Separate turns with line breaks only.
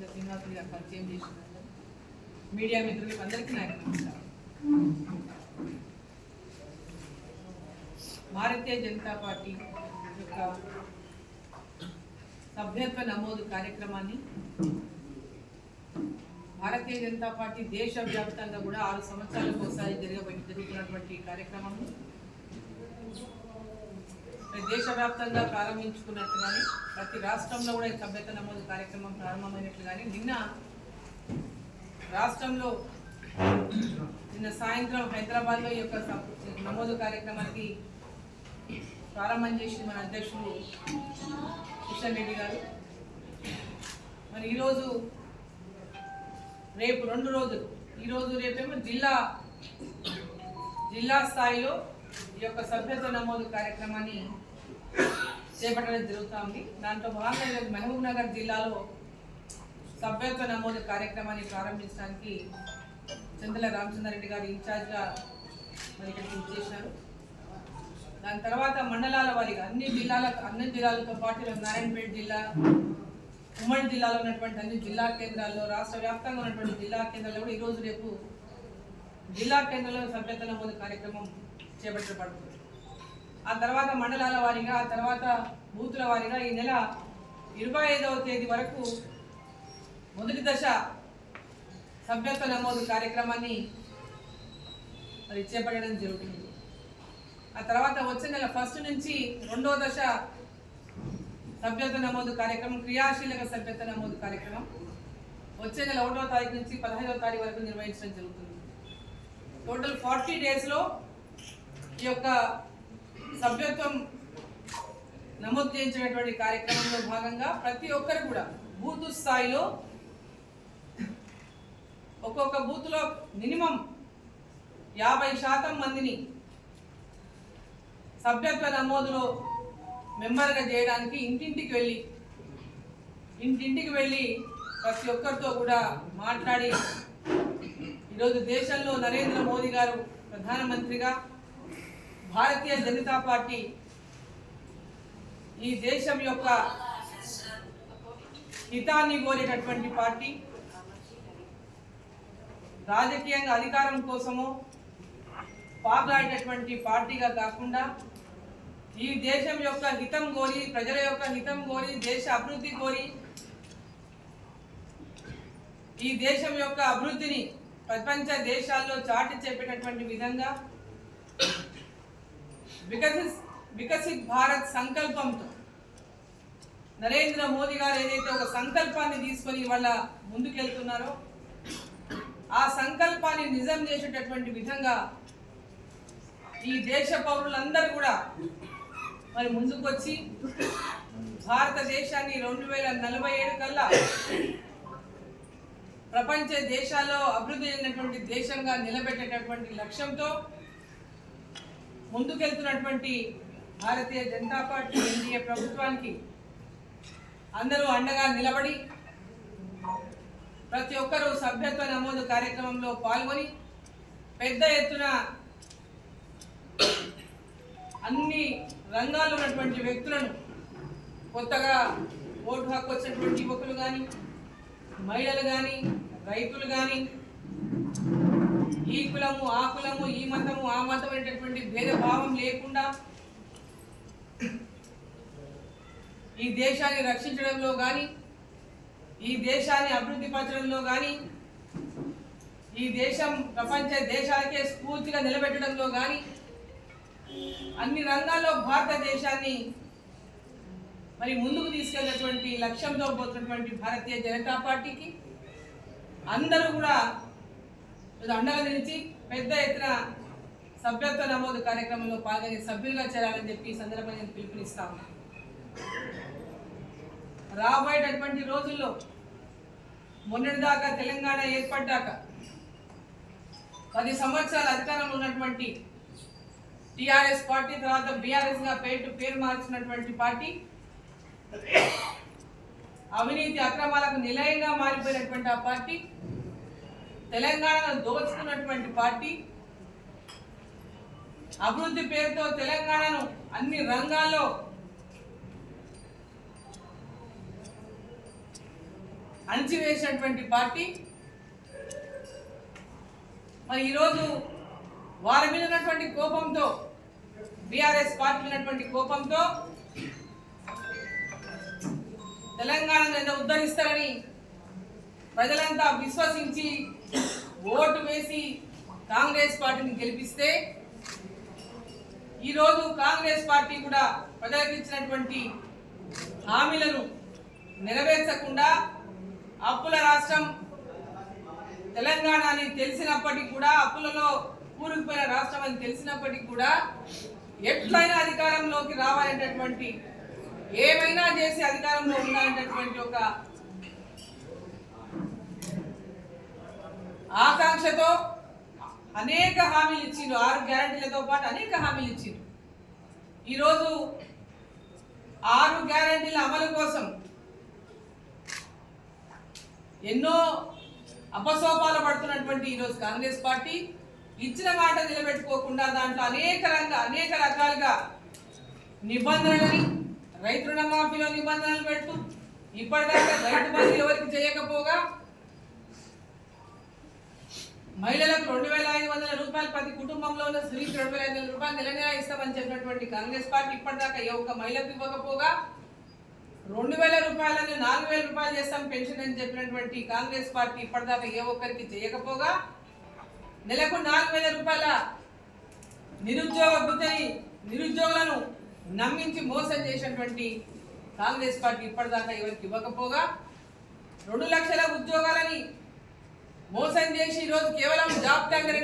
ముందు శ్రీనివాసులు గారు పరిచయం చేసినారు మీడియా మిత్రులకు అందరికీ నాకు నమస్కారం. భారతీయ జనతా పార్టీ యొక్క సభ్యత్వ నమోదు కార్యక్రమాన్ని భారతీయ జనతా పార్టీ దేశవ్యాప్తంగా కూడా ఆరు సంవత్సరాలకు ఒకసారి జరగబడి జరుగుతున్నటువంటి ఈ కార్యక్రమం దేశవ్యాప్తంగా ప్రారంభించుకున్నట్టు కానీ ప్రతి రాష్ట్రంలో కూడా ఈ సభ్యత నమోదు కార్యక్రమం ప్రారంభమైనట్లు కానీ నిన్న రాష్ట్రంలో నిన్న సాయంత్రం హైదరాబాద్లో ఈ యొక్క సబ్- నమోదు కార్యక్రమానికి ప్రారంభం చేసిన మన అధ్యక్షుడు కిషన్ రెడ్డి గారు. మరి ఈరోజు రేపు రెండు రోజులు ఈరోజు రేపేమో జిల్లా జిల్లా స్థాయిలో ఈ యొక్క సభ్యత నమోదు కార్యక్రమాన్ని చేపట్టడం జరుగుతుంది. దాంట్లో భాగంగా మహబూబ్ నగర్ జిల్లాలో సభ్యత్వ నమోదు కార్యక్రమాన్ని ప్రారంభించడానికి చందల రామచంద్రారెడ్డి గారు ఇన్ఛార్జ్గా మరి ఇక్కడికి దాని తర్వాత మండలాల వారిగా అన్ని జిల్లాలకు అన్ని జిల్లాలతో పాటు నారాయణపేట జిల్లా ఉమ్మడి జిల్లాలో ఉన్నటువంటి అన్ని జిల్లా కేంద్రాల్లో రాష్ట్ర వ్యాప్తంగా ఉన్నటువంటి జిల్లా కేంద్రాల్లో కూడా ఈరోజు రేపు జిల్లా కేంద్రంలో సభ్యత నమోదు కార్యక్రమం చేపట్టబడుతుంది. ఆ తర్వాత మండలాల వారీగా ఆ తర్వాత బూతుల వారీగా ఈ నెల ఇరవై ఐదవ తేదీ వరకు మొదటి దశ సభ్యత్వ నమోదు కార్యక్రమాన్ని మరి చేపట్టడం జరుగుతుంది. ఆ తర్వాత వచ్చే నెల ఫస్ట్ నుంచి రెండో దశ సభ్యత్వ నమోదు కార్యక్రమం క్రియాశీలక సభ్యత్వ నమోదు కార్యక్రమం వచ్చే నెల ఒకటో తారీఖు నుంచి పదహైదవ తారీఖు వరకు నిర్వహించడం జరుగుతుంది. టోటల్ ఫార్టీ డేస్లో ఈ యొక్క సభ్యత్వం నమోదు చేయించినటువంటి కార్యక్రమంలో భాగంగా ప్రతి ఒక్కరు కూడా బూత్ స్థాయిలో ఒక్కొక్క బూత్లో మినిమం యాభై శాతం మందిని సభ్యత్వ నమోదులో మెంబర్గా చేయడానికి ఇంటింటికి వెళ్ళి ఇంటింటికి వెళ్ళి ప్రతి ఒక్కరితో కూడా మాట్లాడి ఈరోజు దేశంలో నరేంద్ర మోదీ గారు ప్రధానమంత్రిగా భారతీయ జనతా పార్టీ ఈ దేశం యొక్క హితాన్ని కోరేటటువంటి పార్టీ. రాజకీయంగా అధికారం కోసము పాపలాడేటటువంటి పార్టీగా కాకుండా ఈ దేశం యొక్క హితం కోరి ప్రజల యొక్క హితం కోరి దేశ అభివృద్ధి కోరి ఈ దేశం యొక్క అభివృద్ధిని ప్రపంచ దేశాల్లో చాటి చెప్పేటటువంటి విధంగా వికసిత్ వికసిత్ భారత్ సంకల్పంతో నరేంద్ర మోదీ గారు ఏదైతే ఒక సంకల్పాన్ని తీసుకొని వాళ్ళ ముందుకెళ్తున్నారో ఆ సంకల్పాన్ని నిజం చేసేటటువంటి విధంగా ఈ దేశ పౌరులందరూ కూడా మరి ముందుకొచ్చి భారతదేశాన్ని రెండు వేల నలభై ఏడు కల్లా ప్రపంచ దేశాల్లో అభివృద్ధి చెందినటువంటి దేశంగా నిలబెట్టేటటువంటి లక్ష్యంతో ముందుకెళ్తున్నటువంటి భారతీయ జనతా పార్టీ ఎన్డీఏ ప్రభుత్వానికి అందరూ అండగా నిలబడి ప్రతి ఒక్కరూ సభ్యత్వ నమోదు కార్యక్రమంలో పాల్గొని పెద్ద ఎత్తున అన్ని రంగాల్లో ఉన్నటువంటి వ్యక్తులను కొత్తగా ఓటు హక్కు వచ్చినటువంటి యువకులు కానీ మహిళలు కానీ రైతులు కానీ ఈ కులము ఆ కులము ఈ మతము ఆ మతం అనేటటువంటి భేదభావం లేకుండా ఈ దేశాన్ని రక్షించడంలో కానీ ఈ దేశాన్ని అభివృద్ధి పరచడంలో కానీ ఈ దేశం ప్రపంచ దేశాలకే స్ఫూర్తిగా నిలబెట్టడంలో కానీ అన్ని రంగాల్లో భారతదేశాన్ని మరి ముందుకు తీసుకెళ్ళినటువంటి లక్ష్యంతో పోతున్నటువంటి భారతీయ జనతా పార్టీకి అందరూ కూడా అండగా నిలిచి పెద్ద ఎత్తున సభ్యత్వ నమోదు కార్యక్రమంలో పాల్గొని సభ్యులుగా చేరాలని చెప్పి ఈ సందర్భంగా నేను పిలుపునిస్తాను రాబోయేటటువంటి రోజుల్లో మొన్నటిదాకా తెలంగాణ ఏర్పడ్డాక పది సంవత్సరాల అధికారంలో ఉన్నటువంటి టిఆర్ఎస్ పార్టీ తర్వాత బీఆర్ఎస్గా పేరు పేరు మార్చినటువంటి పార్టీ అవినీతి అక్రమాలకు నిలయంగా మారిపోయినటువంటి ఆ పార్టీ తెలంగాణను దోచుకున్నటువంటి పార్టీ అభివృద్ధి పేరుతో తెలంగాణను అన్ని రంగాల్లో అణిచివేసినటువంటి పార్టీ. మరి ఈరోజు వారి మీద ఉన్నటువంటి కోపంతో బీఆర్ఎస్ పార్టీ ఉన్నటువంటి కోపంతో తెలంగాణను ఏదో ఉద్ధరిస్తారని ప్రజలంతా విశ్వసించి ఓటు వేసి కాంగ్రెస్ పార్టీని గెలిపిస్తే ఈరోజు కాంగ్రెస్ పార్టీ కూడా ప్రజలకు ఇచ్చినటువంటి హామీలను నెరవేర్చకుండా అప్పుల రాష్ట్రం తెలంగాణ అని తెలిసినప్పటికీ కూడా అప్పులలో కూరుకుపోయిన రాష్ట్రం అని తెలిసినప్పటికీ కూడా ఎట్లయినా అధికారంలోకి రావాలనేటటువంటి ఏమైనా చేసి అధికారంలో ఉండాలనేటటువంటి ఒక ఆకాంక్షతో అనేక హామీలు ఇచ్చిండు ఆరు గ్యారంటీలతో పాటు అనేక హామీలు ఇచ్చిండు ఈరోజు ఆరు గ్యారంటీల అమలు కోసం ఎన్నో అపసోపాలు పడుతున్నటువంటి ఈరోజు కాంగ్రెస్ పార్టీ ఇచ్చిన మాట నిలబెట్టుకోకుండా దాంట్లో అనేక రంగ అనేక రకాలుగా నిబంధనలని రైతు రుణమాఫీలో నిబంధనలు పెట్టు ఇప్పటిదాకా రైతు బంధు ఎవరికి చేయకపోగా మహిళలకు రెండు వేల ఐదు వందల రూపాయలు ప్రతి కుటుంబంలో ఉన్న స్త్రీకి రెండు వేల ఐదు వందల రూపాయలు నెల నెల ఇస్తామని చెప్పినటువంటి కాంగ్రెస్ పార్టీ ఇప్పటిదాకా ఏ ఒక్క మహిళకు ఇవ్వకపోగా రెండు వేల రూపాయలను నాలుగు వేల రూపాయలు చేస్తాం పెన్షన్ అని చెప్పినటువంటి కాంగ్రెస్ పార్టీ ఇప్పటిదాకా ఏ ఒక్కరికి చేయకపోగా నెలకు నాలుగు వేల రూపాయల నిరుద్యోగ వృత్తిని నిరుద్యోగులను నమ్మించి మోసం చేసినటువంటి కాంగ్రెస్ పార్టీ ఇప్పటిదాకా ఎవరికి ఇవ్వకపోగా రెండు లక్షల ఉద్యోగాలని మోసం చేసి ఈరోజు కేవలం జాబ్ క్యాలెండర్